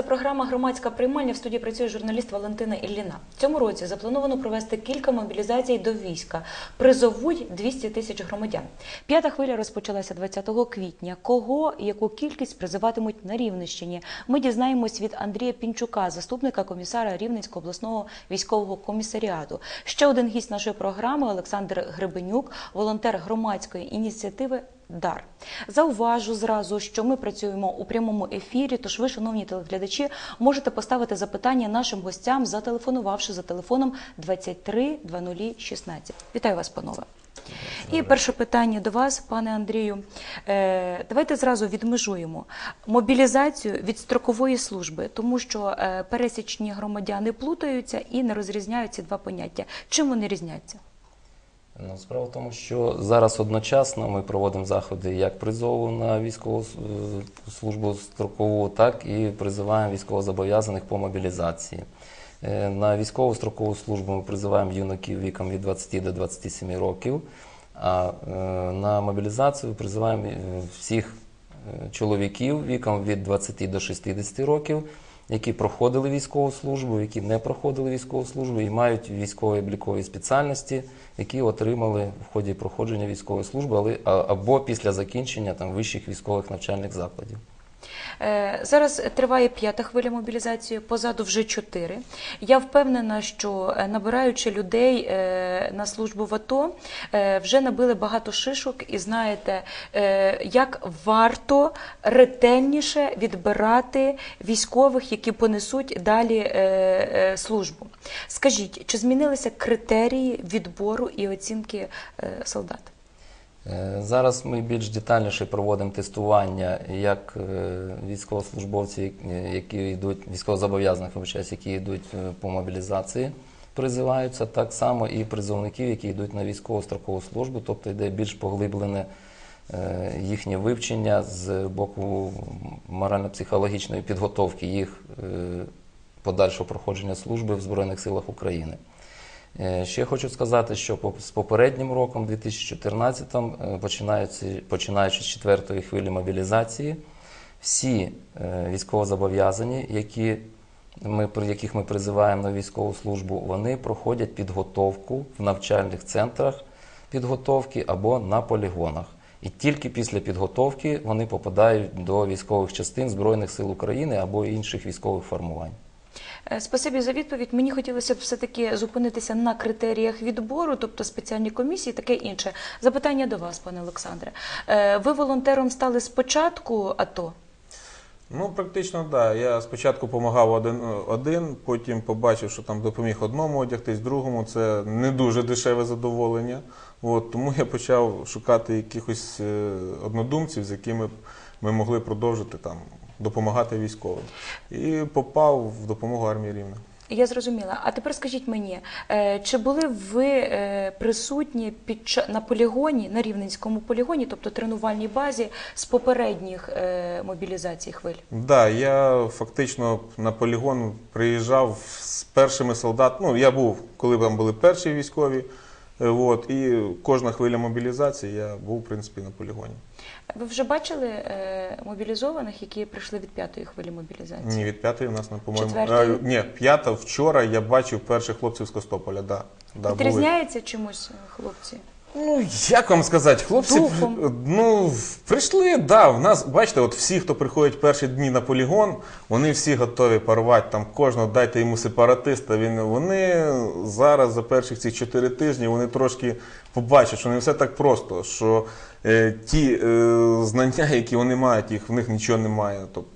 Це програма Громадська приймальня. В студії працює журналіст Валентина Ілліна. Цьому році заплановано провести кілька мобілізацій до війська. Призовуть 200 тисяч громадян. П'ята хвиля розпочалася 20 квітня. Кого і яку кількість призиватимуть на Рівненщині? Ми дізнаємось від Андрія Пінчука, заступника комісара Рівненського обласного військового комісаріату. Ще один гість нашої програми Олександр Гребенюк, волонтер громадської ініціативи. Дар зауважу зразу, що ми працюємо у прямому ефірі. Тож ви, шановні телеглядачі, можете поставити запитання нашим гостям, зателефонувавши за телефоном 23 0016. Вітаю вас, панове. І перше питання до вас, пане Андрію. Е, давайте зразу відмежуємо мобілізацію від строкової служби, тому що е, пересічні громадяни плутаються і не розрізняють ці два поняття. Чим вони різняться? Ну, справа в тому, що зараз одночасно ми проводимо заходи як призову на військову е, службу строкову, так і призиваємо військовозобов'язаних по мобілізації. Е, На військову строкову службу ми призиваємо юнаків віком від 20 до 27 років, а е, на мобілізацію призиваємо всіх чоловіків віком від 20 до 60 років, які проходили військову службу, які не проходили військову службу і мають військові облікові спеціальності, які отримали в ході проходження військової служби, але або після закінчення там вищих військових навчальних закладів. Е, Зараз триває п'ята хвиля мобілізації, позаду вже чотири. Я впевнена, що е, набираючи людей е, на службу в АТО, вже набили багато шишок і знаєте, як варто ретельніше відбирати військових, які понесуть далі службу. Скажіть, чи змінилися критерії відбору і оцінки солдат? Е, Зараз ми більш детальніше проводимо тестування як е, військовослужбовців, е, які йдуть військовозобов'язаних які йдуть по мобілізації, призиваються, так само і призовників, які йдуть на військову строкову службу, тобто йде більш поглиблене їхнє вивчення з боку морально-психологічної підготовки їх подальшого проходження служби в Збройних силах України. Е, Ще хочу сказати, що з попереднім роком, 2014, е, починаючи, починаючи з четвертої хвилі мобілізації, всі е, військовозобов'язані, які ми, яких ми призиваємо на військову службу, вони проходять підготовку в навчальних центрах підготовки або на полігонах. І тільки після підготовки вони попадають до військових частин Збройних сил України або інших військових формувань. Е, Спасибі за відповідь. Мені хотілося б все-таки зупинитися на критеріях відбору, тобто спеціальні комісії, таке інше. Запитання до вас, пане Олександре. Е, Ви волонтером стали спочатку АТО? Ну, практично, так. Да. Я спочатку допомагав один, один, потім побачив, що там допоміг одному одягтись, другому. Це не дуже дешеве задоволення. От, тому я почав шукати якихось е, однодумців, з якими ми могли продовжити там, допомагати військовим. І попав в допомогу армії Рівна. Я зрозуміла. А тепер скажіть мені, е, чи були ви е, присутні під на полігоні, на рівненському полігоні, тобто тренувальній базі з попередніх е, мобілізацій хвиль? Да, я фактично на полігон приїжджав з першими солдатами. Ну, я був, коли там були перші військові. От, і кожна хвиля мобілізації я був, в принципі, на полігоні. Ви вже бачили е, мобілізованих, які прийшли від п'ятої хвилі мобілізації? Ні, від п'ятої у нас, по-моєму. Четвертої? Е, ні, п'ята вчора я бачив перших хлопців з Костополя. Да, да, були. Відрізняються чимось е, хлопці? Ну, як вам сказати, хлопці, Духом. ну, прийшли, да, в нас, бачите, от всі, хто приходять перші дні на полігон, вони всі готові порвати там кожного, дайте йому сепаратиста. Він, вони зараз за перших ці чотири тижні вони трошки побачать, що не все так просто, що ті е, знання, які вони мають, їх в них нічого немає. Тобто,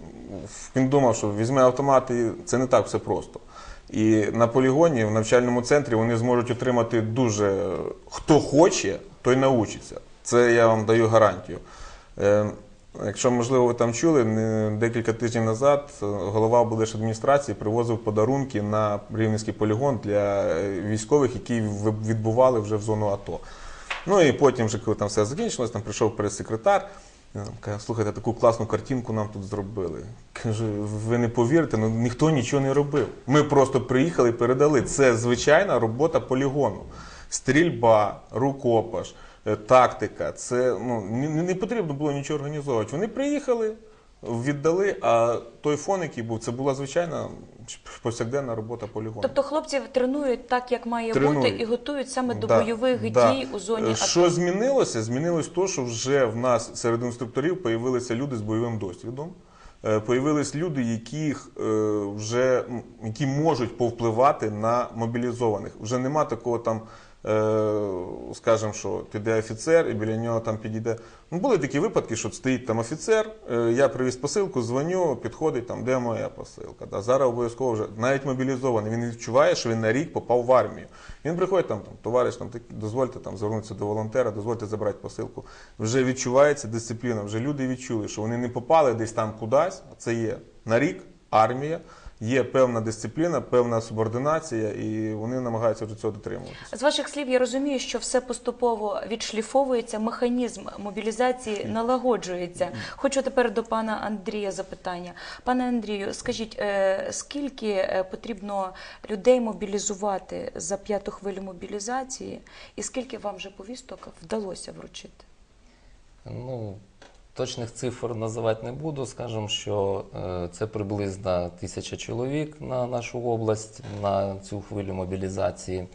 він думав, що візьме автомат і це не так все просто. І на полігоні в навчальному центрі вони зможуть отримати дуже хто хоче, той научиться. Це я вам даю гарантію. Е, Якщо, можливо, ви там чули, декілька тижнів назад е, голова облдержадміністрації привозив подарунки на Рівненський полігон для е, військових, які відбували вже в зону АТО. Ну і потім, вже, коли там все закінчилось, там прийшов прес-секретар. Каже, слухайте, таку класну картинку нам тут зробили. Каже, ви не повірите, ну ніхто нічого не робив. Ми просто приїхали і передали. Це звичайна робота полігону. Стрільба, рукопаш, е, тактика. Це ну, не потрібно було нічого організовувати. Вони приїхали, віддали, а той фон, який був, це була звичайна повсякденна робота полігону. Тобто хлопців тренують так, як має Тренують. бути, і готують саме до Да, бойових да. дій у зоні Е, АТО. Що змінилося? Змінилось то, що вже в нас серед інструкторів появилися люди з бойовим досвідом. Е, Появились люди, яких е, вже м, які можуть повпливати на мобілізованих. Вже нема такого там, е, скажімо, що піде офіцер і біля нього там підійде. Ну, були такі випадки, що стоїть там офіцер, е, я привіз посилку, дзвоню, підходить там, де моя посилка. Да, зараз обов'язково вже навіть мобілізований. Він відчуває, що він на рік попав в армію. Він приходить там, там товариш, там дозвольте там звернутися до волонтера, дозвольте забрати посилку. Вже відчувається дисципліна. Вже люди відчули, що вони не попали десь там кудись. а Це є на рік армія. Є певна дисципліна, певна субординація, і вони намагаються до цього дотримуватися. З ваших слів я розумію, що все поступово відшліфовується, механізм мобілізації налагоджується. Хочу тепер до пана Андрія запитання. Пане Андрію, скажіть, е, скільки е, потрібно людей мобілізувати за п'яту хвилю мобілізації, і скільки вам вже повісток вдалося вручити? Ну, точних цифр називати не буду. Скажемо, що е, це приблизно тисяча чоловік на нашу область на цю хвилю мобілізації.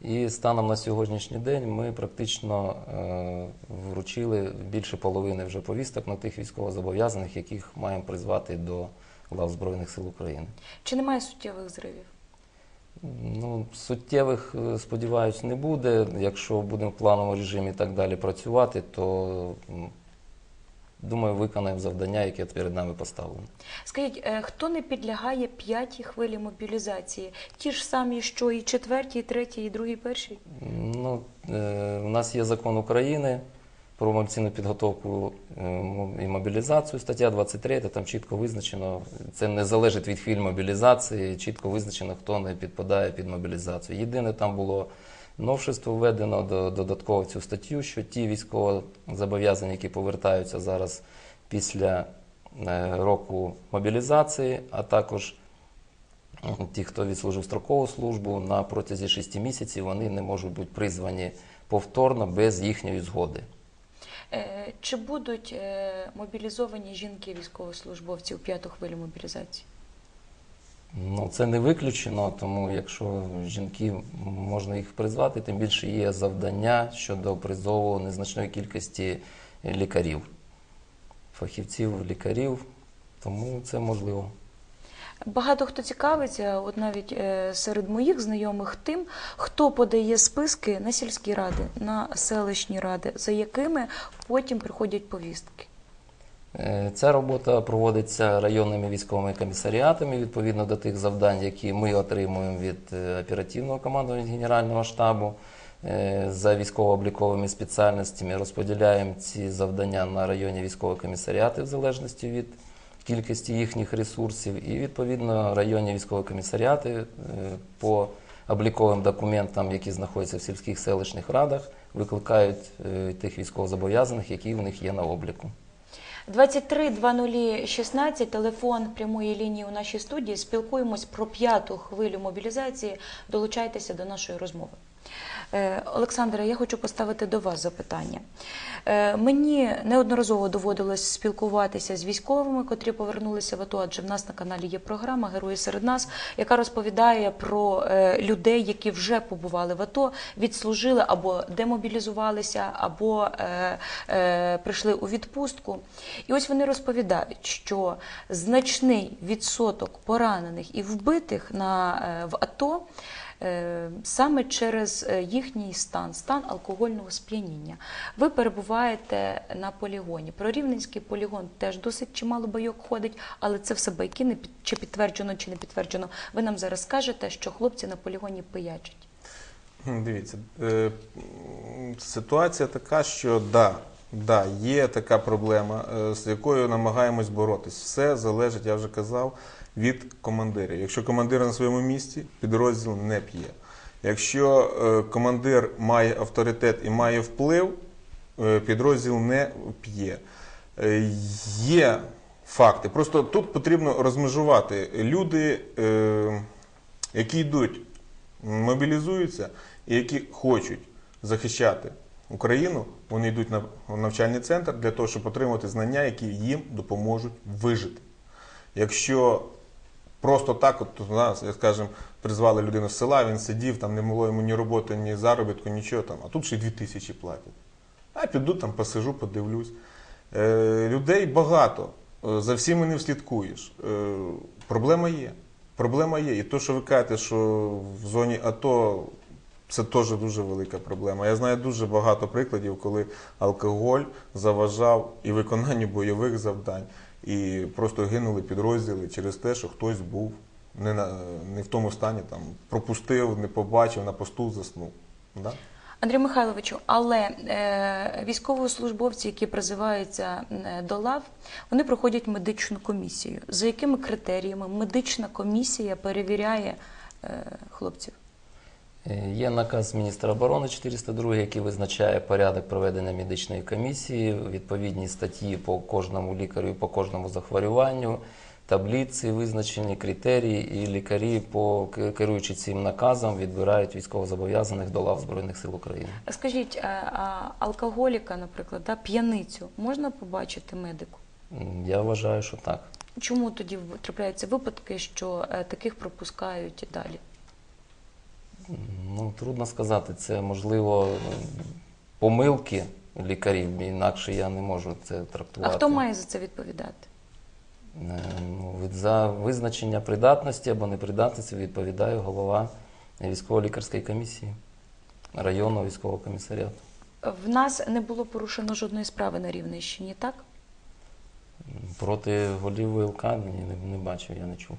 І станом на сьогоднішній день ми практично е, вручили більше половини вже повісток на тих військовозобов'язаних, яких маємо призвати до лав Збройних сил України. Чи немає суттєвих зривів? Ну, суттєвих, е, сподіваюсь, не буде. Якщо будемо в плановому режимі і так далі працювати, то думаю, виконаємо завдання, яке перед нами поставлено. Скажіть, е, хто не підлягає п'ятій хвилі мобілізації? Ті ж самі, що і четвертій, і третій, і другій, першій? Ну, е, у нас є закон України про мобільну підготовку е, і мобілізацію, стаття 23, там чітко визначено, це не залежить від хвиль мобілізації, чітко визначено, хто не підпадає під мобілізацію. Єдине, там було новшество введено до, додатково цю статтю, що ті військовозобов'язані, які повертаються зараз після е, року мобілізації, а також Ті, хто відслужив строкову службу на протязі 6 місяців, вони не можуть бути призвані повторно без їхньої згоди. Е, Чи будуть е, мобілізовані жінки військовослужбовці у п'яту хвилю мобілізації? Ну, це не виключено, тому якщо жінки можна їх призвати, тим більше є завдання щодо призову незначної кількості лікарів, фахівців, лікарів, тому це можливо. Багато хто цікавиться, от навіть е, серед моїх знайомих, тим, хто подає списки на сільські ради, на селищні ради, за якими потім приходять повістки. Е, Ця робота проводиться районними військовими комісаріатами відповідно до тих завдань, які ми отримуємо від е, оперативного командування Генерального штабу. Е, За військово-обліковими спеціальностями розподіляємо ці завдання на районні військові комісаріати в залежності від кількості їхніх ресурсів. І відповідно районні військові комісаріати по обліковим документам, які знаходяться в сільських селищних радах, викликають тих військовозобов'язаних, які в них є на обліку. 23-2016, телефон прямої лінії у нашій студії. Спілкуємось про п'яту хвилю мобілізації. Долучайтеся до нашої розмови. Е, Олександре, я хочу поставити до вас запитання. Е, Мені неодноразово доводилось спілкуватися з військовими, котрі повернулися в АТО, адже в нас на каналі є програма Герої серед нас, яка розповідає про е, людей, які вже побували в АТО, відслужили або демобілізувалися, або е, е, прийшли у відпустку. І ось вони розповідають, що значний відсоток поранених і вбитих на, в АТО саме через е, їхній стан, стан алкогольного сп'яніння. Ви перебуваєте на полігоні. Про Рівненський полігон теж досить чимало байок ходить, але це все байки, не чи підтверджено, чи не підтверджено. Ви нам зараз скажете, що хлопці на полігоні пиячать. Дивіться, е, ситуація така, що да, да, є така проблема, е, з якою намагаємось боротись. Все залежить, я вже казав, від командирів. Якщо командир на своєму місці, підрозділ не п'є. Якщо е, командир має авторитет і має вплив, е, підрозділ не п'є. Е, Є факти. Просто тут потрібно розмежувати люди, які йдуть, мобілізуються і які хочуть захищати Україну, вони йдуть на навчальний центр для того, щоб отримати знання, які їм допоможуть вижити. Якщо просто так, от нас, як призвали людину з села, він сидів, там не було йому ні роботи, ні заробітку, нічого там, а тут ще й 2 тисячі платять. А піду там, посижу, подивлюсь. Е, людей багато, е, за всіми не вслідкуєш. Е, проблема є. Проблема є. І то, що ви кажете, що в зоні АТО це теж дуже велика проблема. Я знаю дуже багато прикладів, коли алкоголь заважав і виконанню бойових завдань, і просто гинули підрозділи через те, що хтось був не, на, не в тому стані, там, пропустив, не побачив, на посту заснув. Да? Андрій Михайловичу, але е, військовослужбовці, які призиваються до лав, вони проходять медичну комісію. За якими критеріями медична комісія перевіряє е, хлопців? Е, Є наказ міністра оборони 402, який визначає порядок проведення медичної комісії, відповідні статті по кожному лікарю, і по кожному захворюванню, таблиці, визначені критерії, і лікарі, по керуючи цим наказом, відбирають військовозобов'язаних до лав Збройних сил України. Скажіть, а алкоголіка, наприклад, да, п'яницю можна побачити медику? Я вважаю, що так. Чому тоді трапляються випадки, що е, таких пропускають далі? Ну, трудно сказати, це можливо помилки лікарів, інакше я не можу це трактувати. А хто має за це відповідати? Е, Ну, від- за визначення придатності або непридатності відповідає голова військово-лікарської комісії районного військового комісаріату. В нас не було порушено жодної справи на Рівненщині, так? Проти голів ВЛК не, не бачив, я не чув.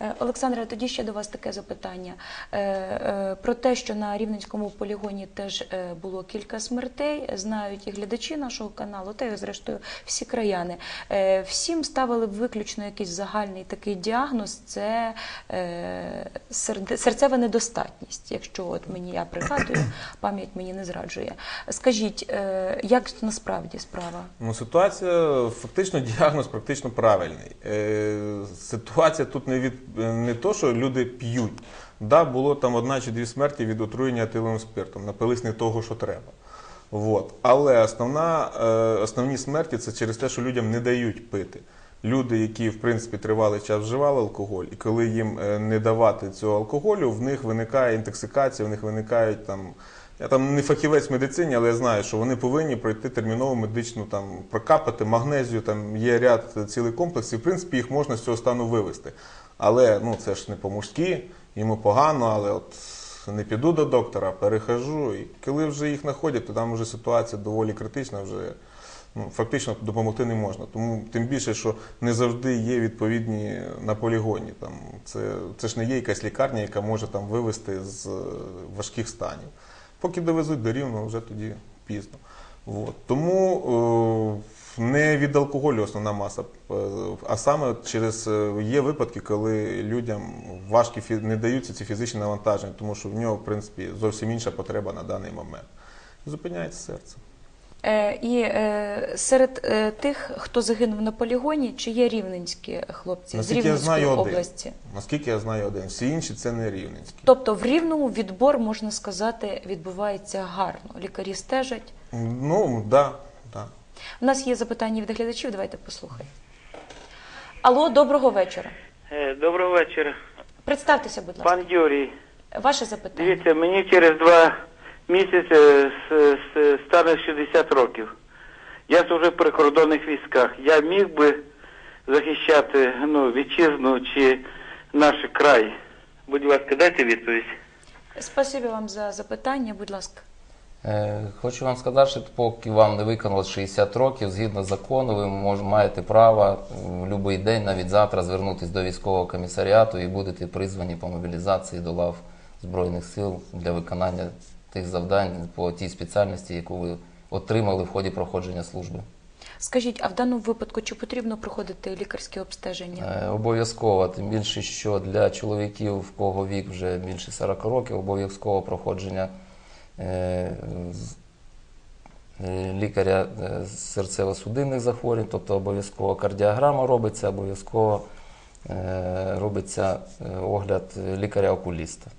Е, Олександре, тоді ще до вас таке запитання Е, е, про те, що на рівненському полігоні теж е, було кілька смертей. Знають і глядачі нашого каналу, та й зрештою всі краяни. Е, Всім ставили б виключно якийсь загальний такий діагноз: це е, серде- серцева недостатність. Якщо от мені я пригадую, пам'ять мені не зраджує. Скажіть, е, як насправді справа? Ну, ситуація, фактично, діагноз практично правильний. Е, ситуація тут не від не то, що люди п'ють. Да, було там одна чи дві смерті від отруєння етиловим спиртом, напились не того, що треба. Вот. Але основна, е, основні смерті це через те, що людям не дають пити. Люди, які в принципі тривалий час вживали алкоголь, і коли їм е, не давати цього алкоголю, в них виникає інтоксикація, в них виникають там. Я там не фахівець в медицині, але я знаю, що вони повинні пройти термінову медичну там прокапати магнезію. Там є ряд цілий комплекс, і в принципі їх можна з цього стану вивести. Але ну це ж не по-мужськи, йому погано, але от не піду до доктора, перехожу. І коли вже їх знаходять, то там вже ситуація доволі критична, вже ну, фактично допомогти не можна. Тому тим більше, що не завжди є відповідні на полігоні. Там, це, це ж не є якась лікарня, яка може там вивести з е, важких станів. Поки довезуть до рівного, вже тоді пізно. От. Тому е, не від алкоголю основна маса, е, а саме через е, є випадки, коли людям важкі не даються ці фізичні навантаження, тому що в нього, в принципі, зовсім інша потреба на даний момент. Зупиняється серце. Е, і е, серед е, тих, хто загинув на полігоні, чи є рівненські хлопці з Наскільки я Рівненської знаю, один. області? Наскільки я знаю один, всі інші це не рівненські. Тобто в рівному відбор, можна сказати, відбувається гарно. Лікарі стежать. Ну, да, да. У нас є запитання від глядачів, давайте послухаємо. Алло, доброго вечора. Доброго вечора. Представтеся, будь ласка. Пан Юрій, Ваше запитання. дивіться, мені через два місяці с- с- стане 60 років. Я служив в прикордонних військах. Я міг би захищати ну, вітчизну чи наш край. Будь ласка, дайте відповідь. Спасибі вам за запитання, будь ласка. Е, Хочу вам сказати, що поки вам не виконалось 60 років, згідно закону, ви мож, маєте право в будь-який день, навіть завтра, звернутися до військового комісаріату і будете призвані по мобілізації до лав Збройних сил для виконання тих завдань по тій спеціальності, яку ви отримали в ході проходження служби. Скажіть, а в даному випадку чи потрібно проходити лікарське обстеження? Е, Обов'язково, тим більше, що для чоловіків, в кого вік вже більше 40 років, обов'язково проходження е, е, лікаря серцево-судинних захворювань, тобто обов'язково кардіограма робиться, обов'язково е, робиться огляд лікаря-окуліста.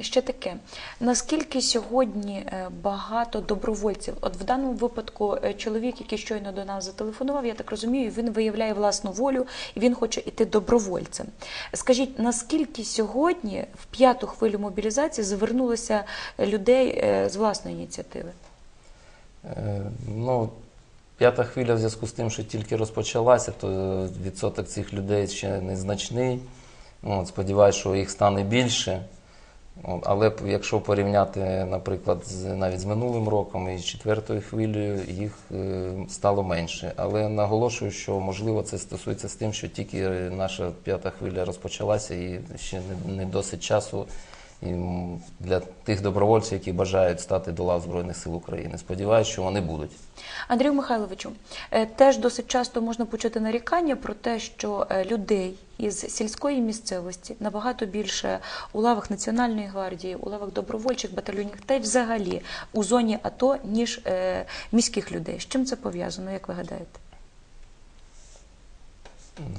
Ще таке, наскільки сьогодні е, багато добровольців? От в даному випадку е, чоловік, який щойно до нас зателефонував, я так розумію, він виявляє власну волю і він хоче йти добровольцем. Скажіть, наскільки сьогодні в п'яту хвилю мобілізації звернулося людей е, з власної ініціативи? Ну, п'ята хвиля в зв'язку з тим, що тільки розпочалася, то відсоток цих людей ще незначний. Ну, От, сподіваюся, що їх стане більше. Але якщо порівняти, наприклад, з, навіть з минулим роком і з четвертою хвилею, їх е, стало менше. Але наголошую, що можливо це стосується з тим, що тільки наша п'ята хвиля розпочалася і ще не досить часу і для тих добровольців, які бажають стати до лав Збройних сил України. Сподіваюся, що вони будуть. Андрію Михайловичу, е, теж досить часто можна почути нарікання про те, що е, людей із сільської місцевості набагато більше у лавах Національної гвардії, у лавах добровольчих батальйонів та й взагалі у зоні АТО, ніж е, міських людей. З чим це пов'язано, як ви гадаєте?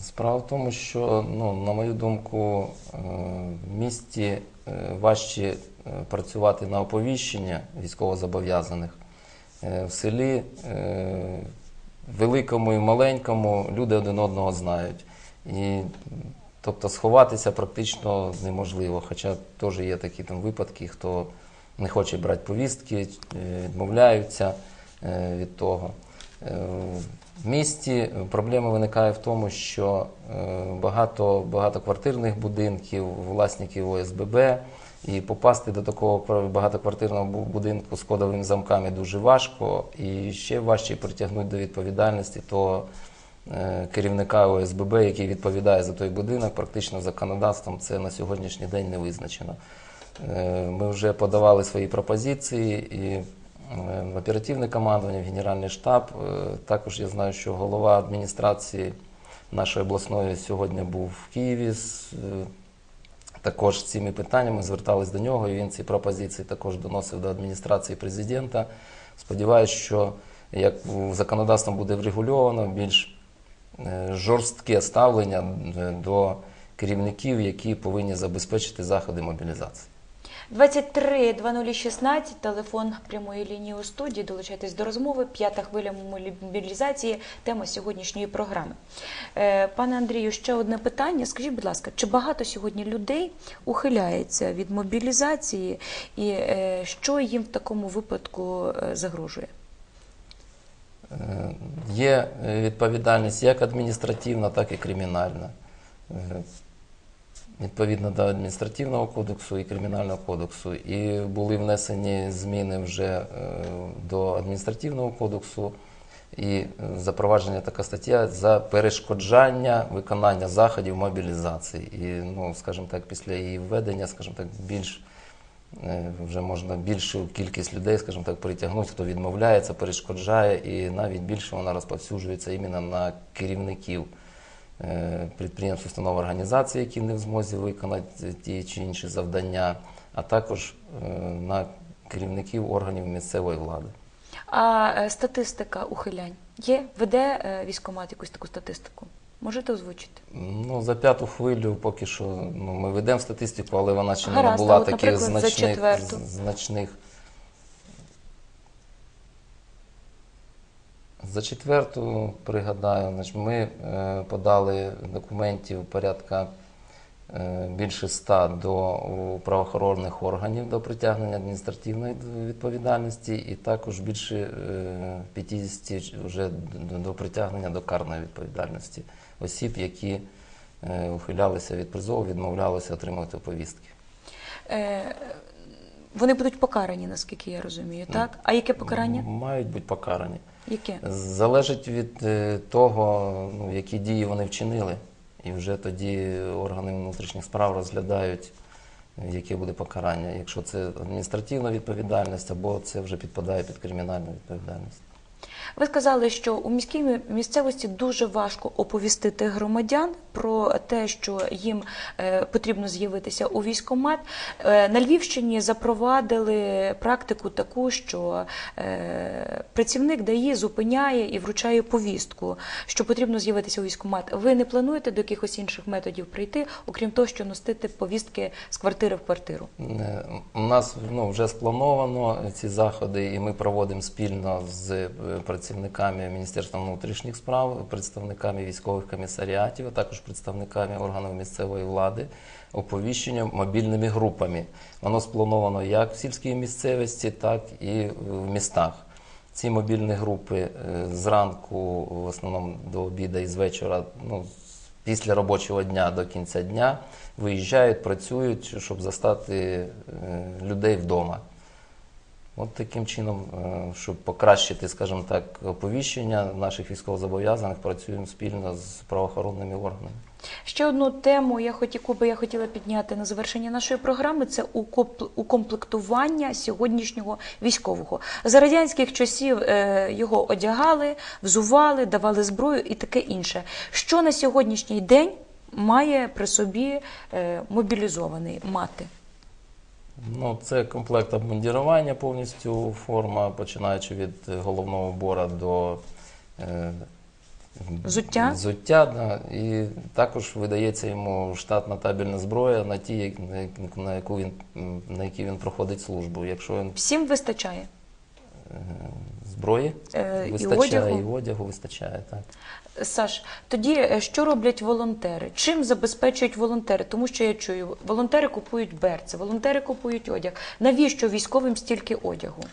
Справа в тому, що, ну, на мою думку, в місті важче е, працювати на оповіщення військовозобов'язаних. Е, В селі е, великому і маленькому люди один одного знають. І, тобто сховатися практично неможливо. Хоча теж є такі там випадки, хто не хоче брати повістки, е, відмовляються е, від того. Е, місті проблема виникає в тому, що е, багато багатоквартирних будинків, власників ОСББ, і попасти до такого квар- багатоквартирного будинку з кодовими замками дуже важко, і ще важче притягнути до відповідальності того е, керівника ОСББ, який відповідає за той будинок, практично законодавством це на сьогоднішній день не визначено. Е, Ми вже подавали свої пропозиції і е, в оперативне командування, в Генеральний штаб. Е, Також я знаю, що голова адміністрації нашої обласної сьогодні був в Києві е, також цими питаннями, звертались до нього, і він ці пропозиції також доносив до адміністрації президента. Сподіваюсь, що як законодавством буде врегульовано, більш е, жорстке ставлення е, до керівників, які повинні забезпечити заходи мобілізації. 23 2016, телефон прямої лінії у студії. Долучайтесь до розмови. П'ята хвиля мобілізації. Тема сьогоднішньої програми. Е, Пане Андрію, ще одне питання. Скажіть, будь ласка, чи багато сьогодні людей ухиляється від мобілізації, і е, що їм в такому випадку е, загрожує? Є відповідальність як адміністративна, так і кримінальна. Відповідно до адміністративного кодексу і кримінального кодексу. І були внесені зміни вже е, до адміністративного кодексу. І е, запровадження така стаття за перешкоджання виконання заходів мобілізації. І, ну, скажімо так, після її введення, скажімо так, більш е, вже можна більшу кількість людей, скажімо так, притягнути, хто відмовляється, перешкоджає, і навіть більше вона розповсюджується іменно на керівників підприємств, установ організацій, які не в змозі виконати ті чи інші завдання, а також е, на керівників органів місцевої влади. А е, статистика ухилянь є? Веде е, військкомат якусь таку статистику? Можете озвучити? Ну, за п'яту хвилю поки що ну, ми ведемо статистику, але вона ще не Гаразд, а набула от, таких значних, значних. За четверту, пригадаю, ми е, подали документів порядка е, більше ста до правоохоронних органів до притягнення адміністративної відповідальності, і також більше е, 50 вже до, притягнення до карної відповідальності осіб, які е, ухилялися від призову, відмовлялися отримувати повістки. Е, Вони будуть покарані, наскільки я розумію, так? А яке покарання? Мають бути покарані. Яке? Залежить від е, того, ну, які дії вони вчинили. І вже тоді органи внутрішніх справ розглядають, яке буде покарання. Якщо це адміністративна відповідальність, або це вже підпадає під кримінальну відповідальність. Ви сказали, що у міській місцевості дуже важко оповістити громадян про те, що їм е, потрібно з'явитися у військкомат. Е, на Львівщині запровадили практику таку, що е, працівник ДАІ зупиняє і вручає повістку, що потрібно з'явитися у військкомат. Ви не плануєте до якихось інших методів прийти, окрім того, що носити повістки з квартири в квартиру? У нас ну, вже сплановано ці заходи, і ми проводимо спільно з е, працівниками Міністерства внутрішніх справ, представниками військових комісаріатів, а також представниками органів місцевої влади оповіщення мобільними групами. Воно сплановано як в сільській місцевості, так і в містах. Ці мобільні групи е, зранку, в основному до обіду і з вечора, ну, після робочого дня до кінця дня, виїжджають, працюють, щоб застати е, людей вдома. От таким чином, е, щоб покращити, скажімо так, оповіщення наших військовозобов'язаних, працюємо спільно з правоохоронними органами. Ще одну тему, я хоті- яку би я хотіла підняти на завершення нашої програми, це укомплектування сьогоднішнього військового. За радянських часів е, його одягали, взували, давали зброю і таке інше. Що на сьогоднішній день має при собі е, мобілізований мати? Ну, це комплект обмундірування повністю форма, починаючи від е, головного убора до е, Взуття? взуття да. І також видається йому штатна табельна зброя на ті, на яку він на якій він проходить службу. Якщо він Всім вистачає. зброї Е, і вистачає, одягу? і одягу вистачає, так. Саш, тоді е, що роблять волонтери? Чим забезпечують волонтери? Тому що я чую, волонтери купують берці, волонтери купують одяг. Навіщо військовим стільки одягу?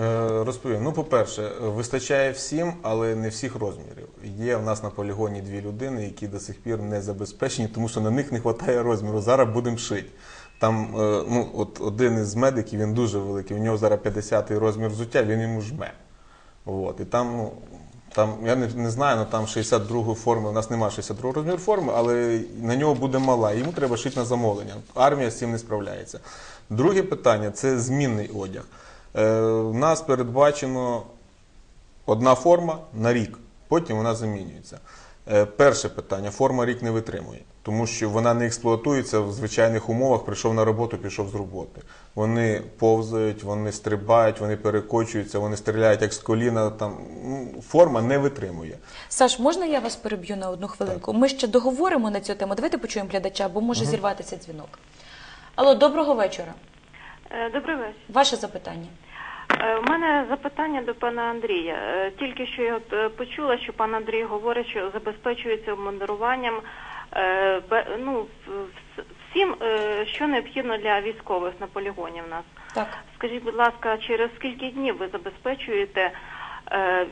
Е, Розповім. Ну, по-перше, вистачає всім, але не всіх розмірів. Є в нас на полігоні дві людини, які до сих пір не забезпечені, тому що на них не вистачає розміру. Зараз будемо шити. Там е, ну, от один із медиків, він дуже великий, у нього зараз 50-й розмір взуття, він йому жме. От. І там, ну, там, я не, не знаю, але там 62 форми, у нас немає 62 розміру форми, але на нього буде мала, йому треба шити на замовлення. Армія з цим не справляється. Друге питання це змінний одяг. Е, у нас передбачено одна форма на рік, потім вона замінюється. Е, перше питання: форма рік не витримує, тому що вона не експлуатується в звичайних умовах. Прийшов на роботу, пішов з роботи. Вони повзають, вони стрибають, вони перекочуються, вони стріляють як з коліна. Там ну, форма не витримує. Саш, можна я вас переб'ю на одну хвилинку? Ми ще договоримо на цю тему. Давайте почуємо глядача, бо може зірватися дзвінок. Алло, доброго вечора. Е, Добрий вечір. Ваше запитання. Е, У мене запитання до пана Андрія. Е, Тільки що я е, почула, що пан Андрій говорить, що забезпечується обмундируванням е, бе- ну, в- в- всім, е, що необхідно для військових на полігоні в нас. Так. Скажіть, будь ласка, через скільки днів ви забезпечуєте е,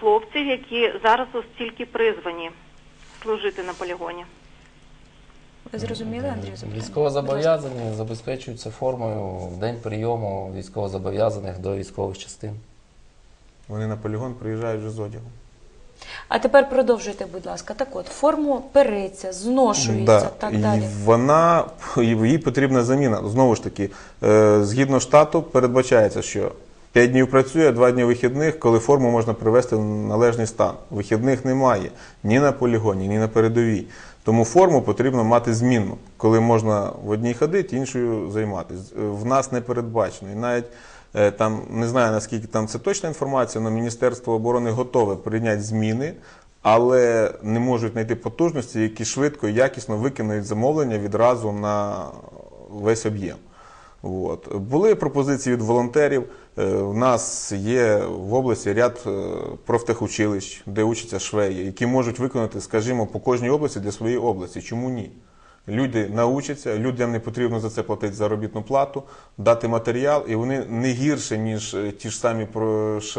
хлопців, які зараз ось тільки призвані служити на полігоні? Ви зрозуміли, Андрію, запитання? Військовозобов'язані забезпечуються формою в день прийому військовозобов'язаних до військових частин. Вони на полігон приїжджають вже з одягом. А тепер продовжуйте, будь ласка. Так от, форму переться, зношується, Да. так І далі. вона їй потрібна заміна. Знову ж таки, е, згідно штату, передбачається, що 5 днів працює, 2 дні вихідних, коли форму можна привести в належний стан. Вихідних немає ні на полігоні, ні на передовій. Тому форму потрібно мати змінну, коли можна в одній ходити, іншою займатися. В нас не передбачено. І навіть е, там не знаю наскільки там це точна інформація, але Міністерство оборони готове прийняти зміни, але не можуть знайти потужності, які швидко і якісно виконують замовлення відразу на весь об'єм. От. Були пропозиції від волонтерів. Е, У нас є в області ряд е, профтехучилищ, де учаться швеї, які можуть виконати, скажімо, по кожній області для своєї області. Чому ні? Люди научаться, людям не потрібно за це платити заробітну плату, дати матеріал, і вони не гірше, ніж е, ті ж самі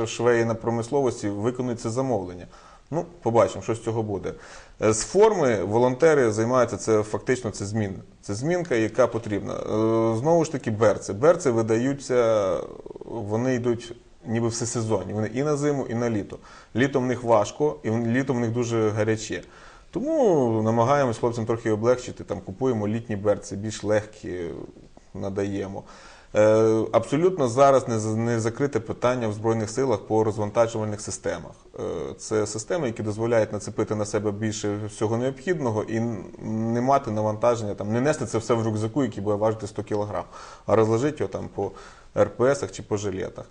швеї на промисловості, виконують це замовлення. Ну, побачимо, що з цього буде. Е, З форми волонтери займаються це фактично це зміна. Це змінка, яка потрібна. Е, Знову ж таки, берці. Берці видаються, вони йдуть ніби всесезонні. Вони і на зиму, і на літо. Літом в них важко, і літом в них дуже гаряче. Тому намагаємось хлопцям трохи облегчити, там купуємо літні берці, більш легкі надаємо. Е, Абсолютно зараз не, закрите питання в Збройних силах по розвантажувальних системах. Е, Це системи, які дозволяють нацепити на себе більше всього необхідного і не мати навантаження, там, не нести це все в рюкзаку, який буде важити 100 кг, а розложити його там по РПСах чи по жилетах.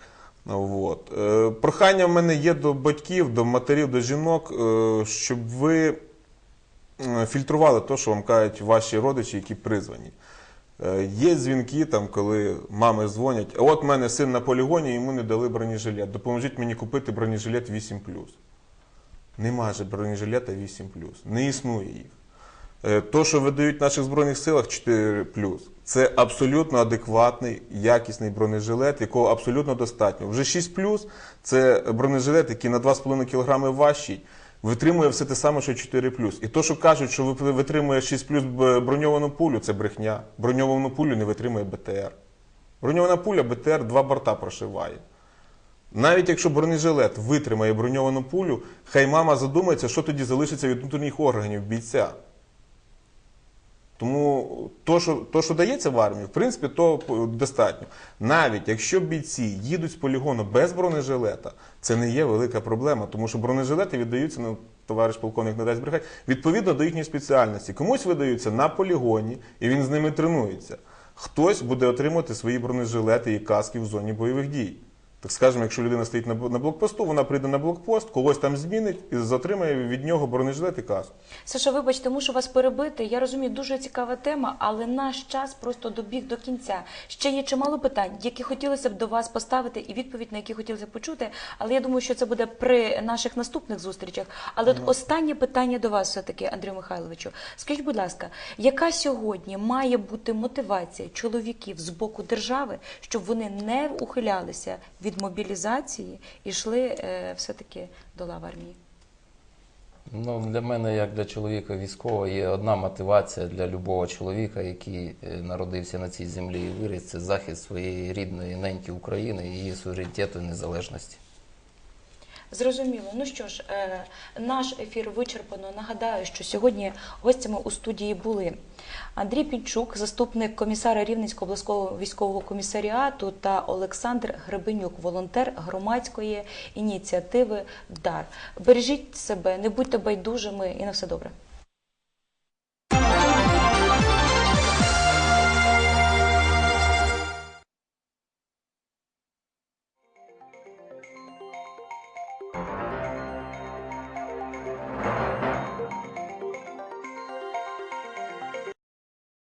От. Е, Прохання в мене є до батьків, до матерів, до жінок, щоб ви фільтрували те, що вам кажуть ваші родичі, які призвані. Е, Є дзвінки, там, коли мами дзвонять, а от в мене син на полігоні, йому не дали бронежилет. Допоможіть мені купити бронежилет 8 Нема же бронежилета 8 Не існує їх. Е, То, що видають в наших Збройних силах 4 це абсолютно адекватний, якісний бронежилет, якого абсолютно достатньо. Вже 6 це бронежилет, який на 2,5 кг важчий, витримує все те саме, що 4 І то, що кажуть, що витримує 6 б- броньовану пулю, це брехня. Броньовану пулю не витримує БТР. Броньована пуля БТР два борта прошиває. Навіть якщо бронежилет витримає броньовану пулю, хай мама задумається, що тоді залишиться від внутрішніх органів бійця. Тому то, що, то, що дається в армії, в принципі, то достатньо. Навіть якщо бійці їдуть з полігону без бронежилета, це не є велика проблема, тому що бронежилети віддаються, ну, товариш полковник не дасть брехати, відповідно до їхньої спеціальності. Комусь видаються на полігоні, і він з ними тренується. Хтось буде отримувати свої бронежилети і каски в зоні бойових дій. Так скажемо, якщо людина стоїть на блокпосту, вона прийде на блокпост, когось там змінить і затримає від нього бронежилет і каску. Саша, вибачте, мушу вас перебити. Я розумію, дуже цікава тема, але наш час просто добіг до кінця. Ще є чимало питань, які хотілося б до вас поставити, і відповідь на які хотілося б почути. Але я думаю, що це буде при наших наступних зустрічах. Але от останнє питання до вас, все таки, Андрію Михайловичу. Скажіть, будь ласка, яка сьогодні має бути мотивація чоловіків з боку держави, щоб вони не ухилялися від мобілізації і йшли е, все таки до лав армії? Ну, для мене, як для чоловіка військового, є одна мотивація для любого чоловіка, який е, народився на цій землі і виріс, це захист своєї рідної неньки України, її суверенітету і незалежності. Зрозуміло. Ну що ж, е, наш ефір вичерпано. Нагадаю, що сьогодні гостями у студії були Андрій Пінчук, заступник комісара Рівненського обласного військового комісаріату, та Олександр Гребенюк, волонтер громадської ініціативи ДАР. Бережіть себе, не будьте байдужими і на все добре.